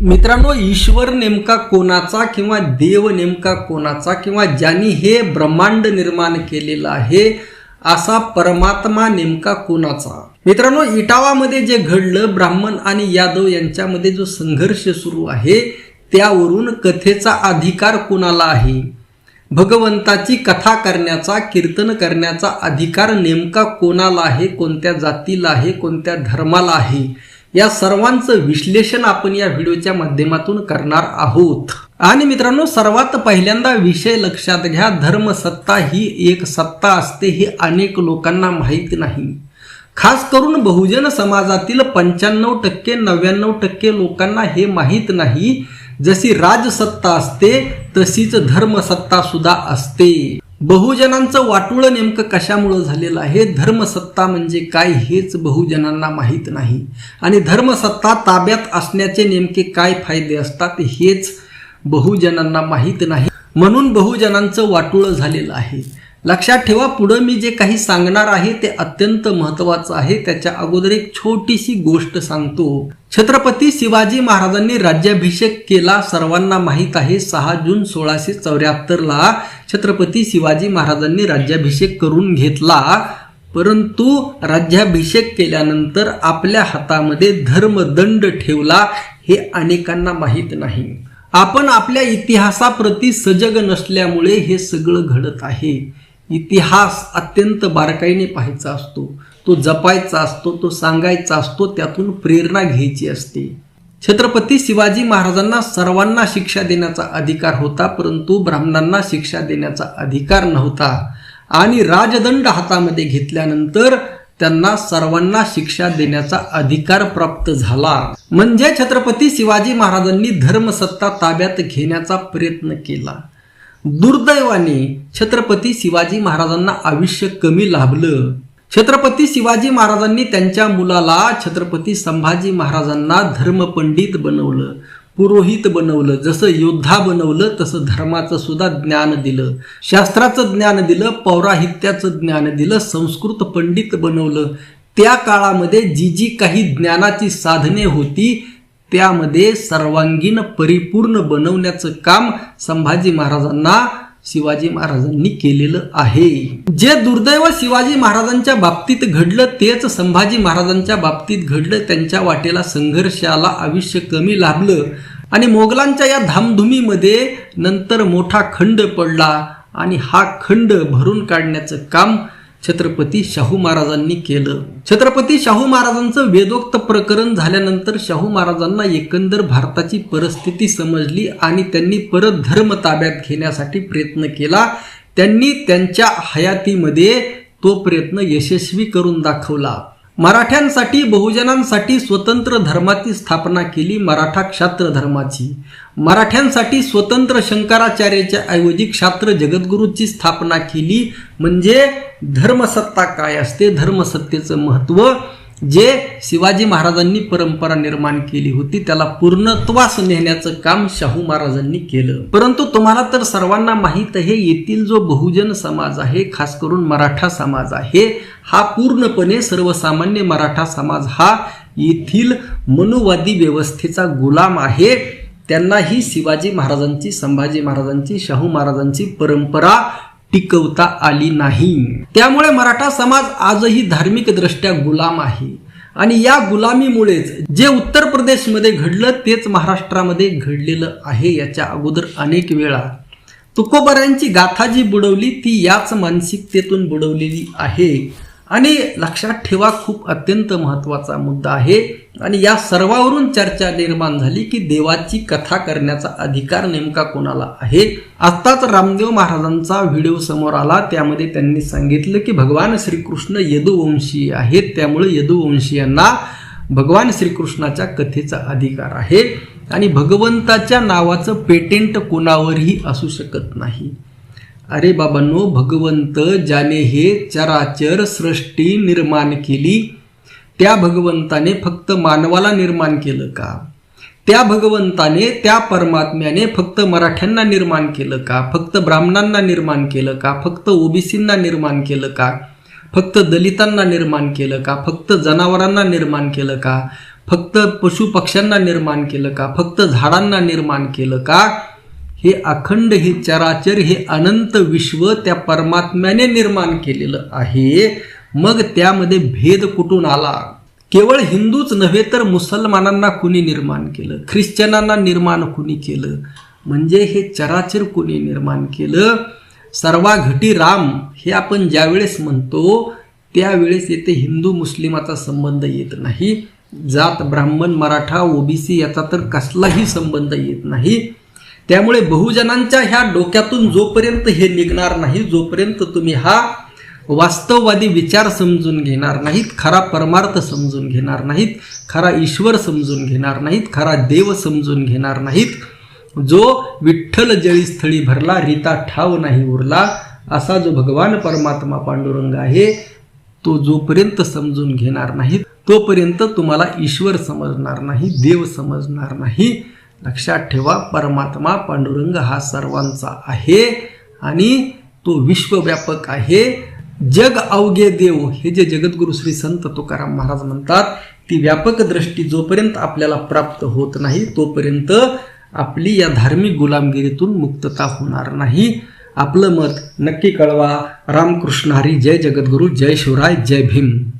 मित्रांनो ईश्वर नेमका कोणाचा किंवा देव नेमका कोणाचा किंवा ज्यांनी हे ब्रह्मांड निर्माण केलेलं आहे असा परमात्मा नेमका कोणाचा? मित्रांनो इटावामध्ये जे घडलं ब्राह्मण आणि यादव यांच्यामध्ये जो संघर्ष सुरू आहे त्यावरून कथेचा अधिकार कोणाला आहे? भगवंताची कथा करण्याचा कीर्तन करण्याचा अधिकार नेमका कोणाला आहे कोणत्या जातीला आहे कोणत्या धर्माला आहे? या सर्वांचं विश्लेषण आपण या व्हिडिओच्या माध्यमातून करणार आहोत. आणि मित्रांनो सर्वात पहिल्यांदा विषय लक्षात घ्या. धर्मसत्ता ही एक सत्ता असते हे अनेक लोकांना माहीत नाही. खास करून बहुजन समाजातील पंच्याण्णव टक्के नव्याण्णव टक्के लोकांना हे माहीत नाही. जशी राजसत्ता असते तशीच धर्मसत्ता सुद्धा असते. बहुजनांचं वाटुळ नेमकं कशामुळं झालेलं आहे? धर्मसत्ता म्हणजे काय हेच बहुजनांना माहीत नाही. आणि धर्मसत्ता ताब्यात असण्याचे नेमके काय फायदे असतात हेच बहुजनांना माहीत नाही. म्हणून बहुजनांचं वाटुळ झालेलं आहे. लक्षात ठेवा पुढं मी जे काही सांगणार आहे ते अत्यंत महत्वाचं आहे. त्याच्या अगोदर एक छोटीशी गोष्ट सांगतो. छत्रपती शिवाजी महाराजांनी राज्याभिषेक केला. सर्वांना माहीत आहे सहा जून सोळाशे चौऱ्याहत्तरला छत्रपती शिवाजी महाराजांनी राज्याभिषेक करून घेतला. परंतु राज्याभिषेक केल्यानंतर आपल्या हातामध्ये धर्मदंड ठेवला हे अनेकांना माहीत नाही. आपण आपल्या इतिहासाप्रती सजग नसल्यामुळे हे सगळं घडत आहे. इतिहास अत्यंत बारकाईने पाहायचा असतो. तो जपायचा असतो तो सांगायचा असतो त्यातून प्रेरणा घ्यायची असते. छत्रपती शिवाजी महाराजांना सर्वांना शिक्षा देण्याचा अधिकार होता परंतु ब्राह्मणांना शिक्षा देण्याचा अधिकार नव्हता. आणि राजदंड हातामध्ये घेतल्यानंतर त्यांना सर्वांना शिक्षा देण्याचा अधिकार प्राप्त झाला. म्हणजे छत्रपती शिवाजी महाराजांनी धर्मसत्ता ताब्यात घेण्याचा प्रयत्न केला. दुर्दैवाने छत्रपती शिवाजी महाराजांना आयुष्य कमी लाभलं. छत्रपती शिवाजी महाराजांनी त्यांच्या मुलाला छत्रपती संभाजी महाराजांना धर्मपंडित बनवलं पुरोहित बनवलं जसं योद्धा बनवलं तसं धर्माचं सुद्धा ज्ञान दिलं. शास्त्राचं ज्ञान दिलं पौराहित्याचं ज्ञान दिलं संस्कृत पंडित बनवलं. त्या काळामध्ये जी जी काही ज्ञानाची साधने होती त्यामध्ये सर्वांगीण परिपूर्ण बनवण्याचं काम संभाजी महाराजांना शिवाजी महाराजांनी केलेलं आहे. जे दुर्दैव शिवाजी महाराजांच्या बाबतीत घडलं तेच संभाजी महाराजांच्या बाबतीत घडलं. त्यांच्या वाटेला संघर्षाला आयुष्य कमी लाभलं आणि मोगलांच्या या धामधुमीमध्ये नंतर मोठा खंड पडला आणि हा खंड भरून काढण्याचं काम छत्रपती शाहू महाराजांनी केलं. छत्रपती शाहू महाराजांचं वेदोक्त प्रकरण झाल्यानंतर शाहू महाराजांना एकंदर भारताची परिस्थिती समजली आणि त्यांनी परत धर्म ताब्यात घेण्यासाठी प्रयत्न केला. त्यांनी त्यांच्या हयातीमध्ये तो प्रयत्न यशस्वी करून दाखवला. मराठ्यांसाठी बहुजनांसाठी स्वतंत्र धर्माची स्थापना केली मराठा क्षात्र धर्माची. मराठ्यांसाठी स्वतंत्र शंकराचार्याच्या ऐवजी क्षात्र जगद्गुरूची स्थापना केली. म्हणजे धर्मसत्ता काय असते? धर्मसत्तेचं महत्त्व जे शिवाजी महाराजांनी परंपरा निर्माण केली होती त्याला पूर्णत्वास नेण्याचं काम शाहू महाराजांनी केलं. परंतु तुम्हाला तर सर्वांना माहीत आहे येथील जो बहुजन समाज आहे खास करून मराठा समाज आहे हा पूर्णपणे सर्वसामान्य मराठा समाज हा येथील मनुवादी व्यवस्थेचा गुलाम आहे. त्यांनाही शिवाजी महाराजांची संभाजी महाराजांची शाहू महाराजांची परंपरा टिकवता आली नाही. त्यामुळे मराठा समाज आजही धार्मिक दृष्ट्या गुलाम आहे. आणि या गुलामीमुळेच जे उत्तर प्रदेशमध्ये घडलं तेच महाराष्ट्रामध्ये घडलेलं आहे याच्या अगोदर अनेक वेळा. तुकोबऱ्यांची गाथा जी बुडवली ती याच मानसिकतेतून बुडवलेली आहे. आणि लक्षात ठेवा खूप अत्यंत महत्त्वाचा मुद्दा आहे. आणि या सर्वावरून चर्चा निर्माण झाली की देवाची कथा करण्याचा अधिकार नेमका कोणाला आहे? आत्ताच रामदेव महाराजांचा व्हिडिओ समोर आला. त्यामध्ये त्यांनी सांगितलं की भगवान श्रीकृष्ण यदुवंशी आहेत. त्यामुळे यदुवंशीयांना भगवान श्रीकृष्णाच्या कथेचा अधिकार आहे. आणि भगवंताच्या नावाचं पेटेंट कोणावरही असू शकत नाही. अरे बाबांनो भगवंत ज्याने हे चराचर सृष्टी निर्माण केली त्या भगवंताने फक्त मानवाला निर्माण केलं का? त्या भगवंताने त्या परमात्म्याने फक्त मराठ्यांना निर्माण केलं का? फक्त ब्राह्मणांना निर्माण केलं का? फक्त ओबीसींना निर्माण केलं का? फक्त दलितांना निर्माण केलं का? फक्त जनावरांना निर्माण केलं का? फक्त पशु पक्ष्यांना निर्माण केलं का? फक्त झाडांना निर्माण केलं का? हे अखंड हे चराचर हे अनंत विश्व त्या परमात्म्याने निर्माण केलेलं आहे. मग त्यामध्ये भेद कुठून आला? केवळ हिंदूच नव्हे तर मुसलमानांना कुणी निर्माण केलं? ख्रिश्चनांना निर्माण कुणी केलं? म्हणजे हे चराचर कुणी निर्माण केलं? सर्वाघटी राम हे आपण ज्यावेळेस म्हणतो त्यावेळेस येथे हिंदू मुस्लिमाचा संबंध येत नाही. जात ब्राह्मण मराठा ओबीसी याचा तर कसलाही संबंध येत नाही. त्यामुळे बहुजनांच्या ह्या डोक्यातून जोपर्यंत हे निघणार नाही जोपर्यंत तुम्ही हा वास्तववादी विचार समजून घेणार नाहीत खरा परमार्थ समजून घेणार नाहीत खरा ईश्वर समजून घेणार नाहीत खरा देव समजून घेणार नाहीत जो विठ्ठल जळीस्थळी भरला रीता ठाव नाही उरला असा जो भगवान परमात्मा पांडुरंग आहे तो जोपर्यंत समजून घेणार नाहीत तोपर्यंत तुम्हाला ईश्वर समजणार नाही देव समजणार नाही लक्षात ठेवा परमात्मा पांडुरंग हा सर्वांचा आहे आणि तो विश्वव्यापक आहे. जग अवघे देव हे जे जगद्गुरु श्री संत तुकाराम महाराज म्हणतात ती व्यापक दृष्टी जोपर्यंत आपल्याला प्राप्त होत नाही तोपर्यंत आपली या धार्मिक गुलामगिरीतून मुक्तता होणार नाही. आपलं मत नक्की कळवा. रामकृष्ण हरी जय जगद्गुरु जय शिवराय जय भीम.